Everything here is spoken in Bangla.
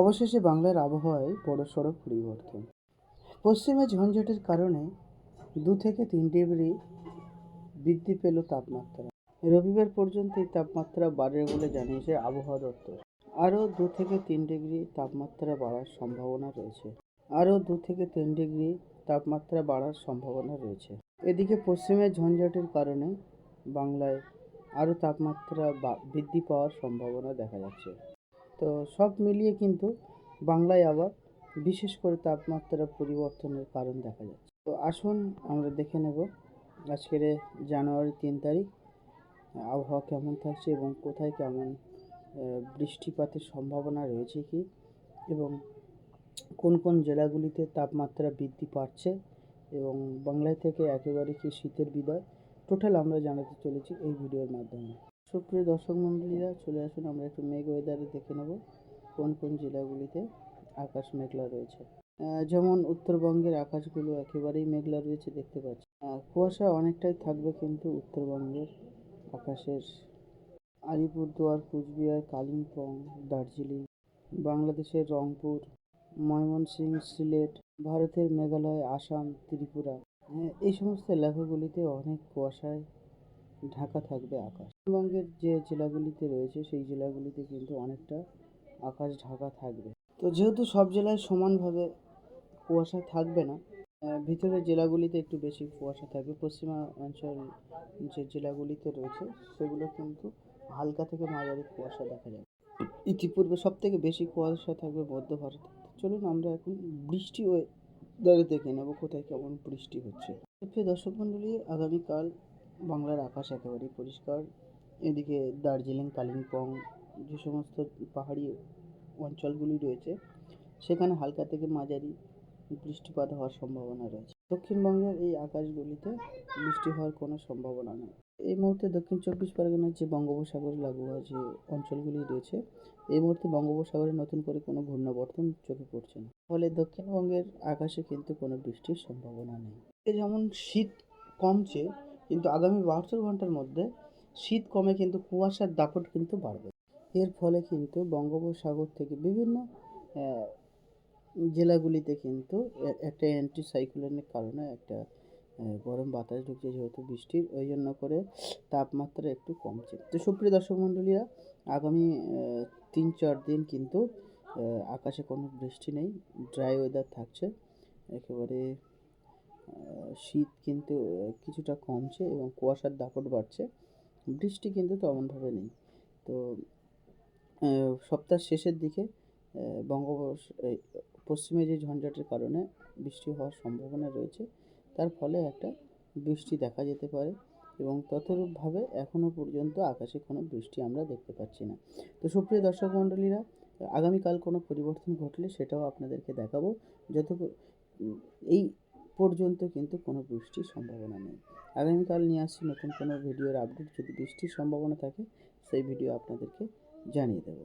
অবশেষে বাংলার আবহাওয়ায় বড়সড় পরিবর্তন। পশ্চিমে ঝঞ্ঝাটের কারণে দু থেকে তিন ডিগ্রি বৃদ্ধি পেল তাপমাত্রা। রবিবার পর্যন্ত এই তাপমাত্রা বাড়বে বলে জানিয়েছে আবহাওয়া দপ্তর। আরও দু থেকে তিন ডিগ্রি তাপমাত্রা বাড়ার সম্ভাবনা রয়েছে। আরও দু থেকে তিন ডিগ্রি তাপমাত্রা বাড়ার সম্ভাবনা রয়েছে। এদিকে পশ্চিমের ঝঞ্ঝাটের কারণে বাংলায় আরও তাপমাত্রা বৃদ্ধি পাওয়ার সম্ভাবনা দেখা যাচ্ছে। তো সব মিলিয়ে কিন্তু বাংলায় আবার বিশেষ করে তাপমাত্রা পরিবর্তনের কারণ দেখা যাচ্ছে। তো আসুন আমরা দেখে নেব আজকের জানুয়ারি তিন তারিখ, আবহাওয়া কেমন থাকছে এবং কোথায় কেমন বৃষ্টিপাতের সম্ভাবনা রয়েছে কি এবং কোন কোন জেলাগুলিতে তাপমাত্রা বৃদ্ধি পাচ্ছে এবং বাংলায় থেকে একেবারে কি শীতের বিদায়? টোটাল আমরা জানাতে চলেছি এই ভিডিওর মাধ্যমে। সুপ্রিয় দর্শক মণ্ডলীরা চলে আসুন আমরা একটু মেঘ ওয়েদারে দেখে নেব কোন কোন জেলাগুলিতে আকাশ মেঘলা রয়েছে। যেমন উত্তরবঙ্গের আকাশগুলো একেবারেই মেঘলা রয়েছে দেখতে পাচ্ছি। কুয়াশা অনেকটাই থাকবে কিন্তু উত্তরবঙ্গের আকাশের। আলিপুরদুয়ার কুচবিহার কালিম্পং দার্জিলিং বাংলাদেশের রংপুর ময়মনসিংহ সিলেট ভারতের মেঘালয় আসাম ত্রিপুরা। হ্যাঁ, এই সমস্ত এলাকাগুলিতে অনেক কুয়াশায় ঢাকা থাকবে আকাশ। পশ্চিমবঙ্গের যে জেলাগুলিতে রয়েছে, সেই জেলাগুলিতে কিন্তু অনেকটা আকাশ ঢাকা থাকবে। তো যেহেতু সব জেলায় সমানভাবে কুয়াশা থাকবে না ভিতরের জেলাগুলিতে একটু বেশি কুয়াশা থাকবে। পশ্চিমা অঞ্চল যে জেলাগুলিতে রয়েছে, সেগুলো কিন্তু হালকা থেকে মাঝারি কুয়াশা দেখা যাবে। ইতিপূর্বে সব থেকে বেশি কুয়াশা থাকবে মধ্য ভারতে। চলুন আমরা এখন বৃষ্টি ওয়েদারে দেখে নেব, কোথায় কেমন বৃষ্টি হচ্ছে। দর্শক মণ্ডলী, আগামীকাল বাংলার আকাশ একেবারেই পরিষ্কার। এদিকে দার্জিলিং, কালিম্পং যে সমস্ত পাহাড়ি অঞ্চলগুলি রয়েছে, সেখানে হালকা থেকে মাঝারি বৃষ্টিপাত হওয়ার সম্ভাবনা রয়েছে। দক্ষিণবঙ্গের এই আকাশগুলিতে বৃষ্টি হওয়ার কোনো সম্ভাবনা নেই। এই মুহূর্তে দক্ষিণ চব্বিশ পরগনার যে বঙ্গোপসাগর লাগোয়া যে অঞ্চলগুলি রয়েছে, এই মুহূর্তে বঙ্গোপসাগরে নতুন করে কোনো ঘূর্ণাবর্তন চোখে পড়ছে না। ফলে দক্ষিণবঙ্গের আকাশে কিন্তু কোনো বৃষ্টির সম্ভাবনা নেই। যেমন শীত কমছে কিন্তু আগামী বাহাত্তর ঘণ্টার মধ্যে শীত কমে কিন্তু কুয়াশার দাপট কিন্তু বাড়বে। এর ফলে কিন্তু বঙ্গোপসাগর থেকে বিভিন্ন জেলাগুলিতে কিন্তু একটা অ্যান্টি সাইক্লোনের কারণে একটা গরম বাতাস ঢুকছে যেহেতু বৃষ্টির, ওই জন্য করে তাপমাত্রা একটু কমছে। তো সুপ্রিয় দর্শক মণ্ডলীরা, আগামী তিন চার দিন কিন্তু আকাশে কোনো বৃষ্টি নেই ড্রাই ওয়েদার থাকছে, একেবারে শীত কিন্তু কিছুটা কমছে এবং কুয়াশার দাপট বাড়ছে। বৃষ্টি কিন্তু তেমনভাবে নেই। তো সপ্তাহ শেষের দিকে বঙ্গোপস পশ্চিমে যে ঝঞ্ঝাটের কারণে বৃষ্টি হওয়ার সম্ভাবনা রয়েছে, তার ফলে একটা বৃষ্টি দেখা যেতে পারে এবং ততরূপভাবে এখনও পর্যন্ত আকাশে কোনো বৃষ্টি আমরা দেখতে পাচ্ছি না। তো সুপ্রিয় দর্শক মণ্ডলীরা, আগামীকাল কোনো পরিবর্তন ঘটলে সেটাও আপনাদেরকে দেখাবো। যত এই পর্যন্ত কিন্তু কোনো বৃষ্টির সম্ভাবনা নেই। আগামীকাল নিয়ে আসছি নতুন কোনো ভিডিওর আপডেট যদি বৃষ্টির সম্ভাবনা থাকে, সেই ভিডিও আপনাদেরকে জানিয়ে দেবো।